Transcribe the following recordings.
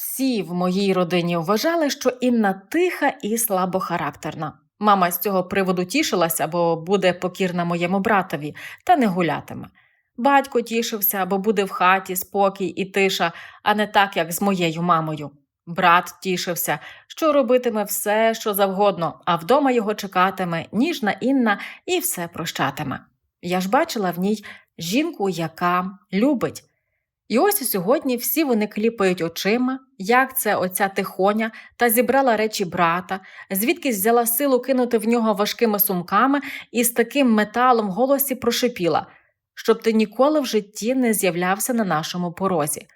Всі в моїй родині вважали, що Інна тиха і слабохарактерна. Мама з цього приводу тішилася, бо буде покірна моєму братові, та не гулятиме. Батько тішився, бо буде в хаті спокій і тиша, а не так, як з моєю мамою. Брат тішився, що робитиме все, що завгодно, а вдома його чекатиме ніжна Інна і все прощатиме. Я ж бачила в ній жінку, яка любить. І ось сьогодні всі вони кліпають очима, як це оця тихоня, та зібрала речі брата, звідки взяла силу кинути в нього важкими сумками і з таким металом в голосі прошипіла, щоб ти ніколи в житті не з'являвся на нашому порозі.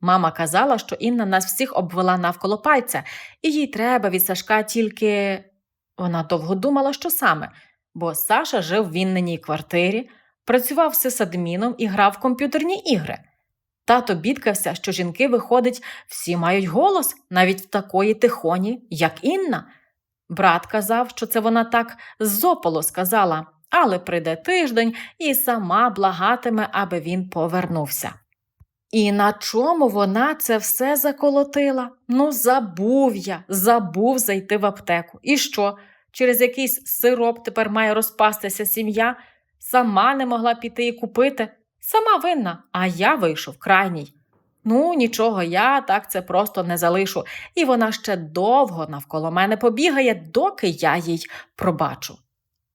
Мама казала, що Інна нас всіх обвела навколо пальця, і їй треба від Сашка тільки. Вона довго думала, що саме, бо Саша жив в Вінненій квартирі, працював сисадміном і грав в комп'ютерні ігри. Тато бідкався, що жінки, виходить, всі мають голос, навіть в такої тихоні, як Інна. Брат казав, що це вона так зополо сказала, але прийде тиждень і сама благатиме, аби він повернувся. І на чому вона це все заколотила? Ну, забув я, забув зайти в аптеку. І що? Через якийсь сироп тепер має розпастися сім'я, сама не могла піти і купити. Сама винна, а я вийшов крайній. Ну, нічого, я так це просто не залишу, і вона ще довго навколо мене побігає, доки я їй пробачу.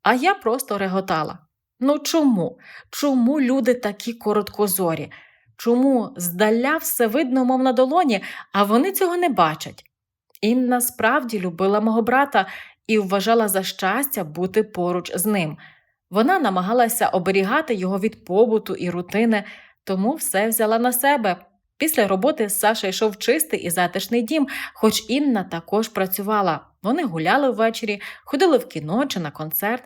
А я просто реготала. Ну чому? Чому люди такі короткозорі? Чому здаля все видно, мов на долоні, а вони цього не бачать? Інна справді любила мого брата і вважала за щастя бути поруч з ним. Вона намагалася оберігати його від побуту і рутини, тому все взяла на себе. Після роботи Саша йшов чистий і затишний дім, хоч Інна також працювала. Вони гуляли ввечері, ходили в кіно чи на концерт.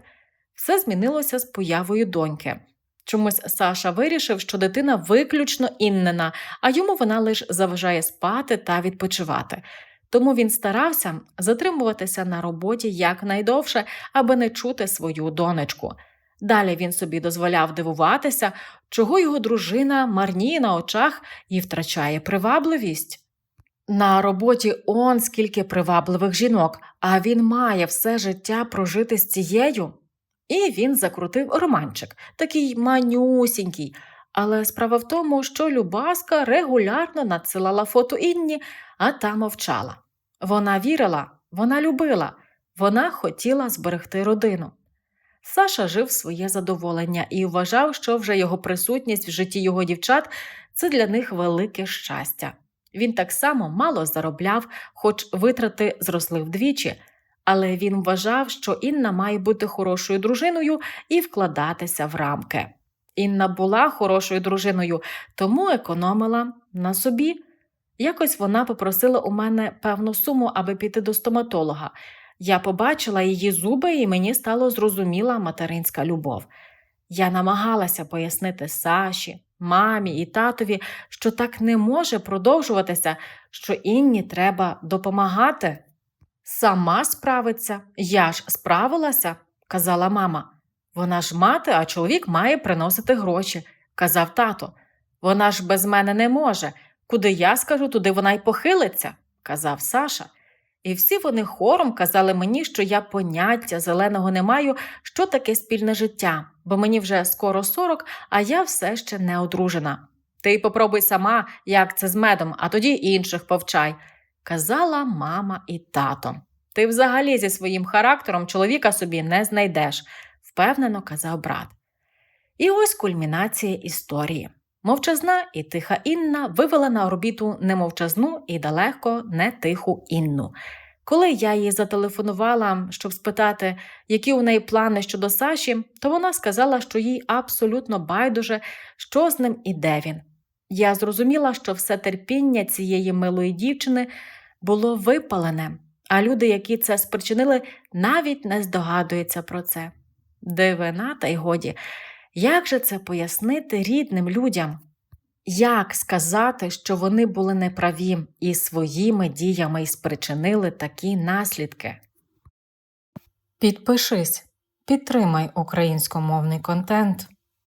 Все змінилося з появою доньки. Чомусь Саша вирішив, що дитина виключно іннена, а йому вона лише заважає спати та відпочивати. Тому він старався затримуватися на роботі якнайдовше, аби не чути свою донечку. Далі він собі дозволяв дивуватися, чого його дружина марніє на очах і втрачає привабливість. На роботі он скільки привабливих жінок, а він має все життя прожити з цією. І він закрутив романчик, такий манюсінький. Але справа в тому, що Любаска регулярно надсилала фото Інні, а та мовчала. Вона вірила, вона любила, вона хотіла зберегти родину. Саша жив своє задоволення і вважав, що вже його присутність в житті його дівчат це для них велике щастя. Він так само мало заробляв, хоч витрати зросли вдвічі, але він вважав, що Інна має бути хорошою дружиною і вкладатися в рамки. Інна була хорошою дружиною, тому економила на собі. Якось вона попросила у мене певну суму, аби піти до стоматолога. Я побачила її зуби, і мені стало зрозуміла материнська любов. Я намагалася пояснити Саші, мамі і татові, що так не може продовжуватися, що Інні треба допомагати. Сама справиться, я ж справилася, казала мама. Вона ж мати, а чоловік має приносити гроші, казав тато. Вона ж без мене не може. Куди я скажу, туди вона й похилиться, казав Саша. І всі вони хором казали мені, що я поняття зеленого не маю, що таке спільне життя, бо мені вже скоро сорок, а я все ще не одружена. Ти попробуй сама, як це з медом, а тоді інших повчай, казала мама і тато. Ти взагалі зі своїм характером чоловіка собі не знайдеш, впевнено казав брат. І ось кульмінація історії. Мовчазна і тиха Інна вивела на орбіту немовчазну і далеко не тиху Інну. Коли я їй зателефонувала, щоб спитати, які у неї плани щодо Саші, то вона сказала, що їй абсолютно байдуже, що з ним і де він. Я зрозуміла, що все терпіння цієї милої дівчини було випалене, а люди, які це спричинили, навіть не здогадуються про це. Дивина, та й годі. Як же це пояснити рідним людям? Як сказати, що вони були неправі і своїми діями й спричинили такі наслідки? Підпишись, підтримай українськомовний контент.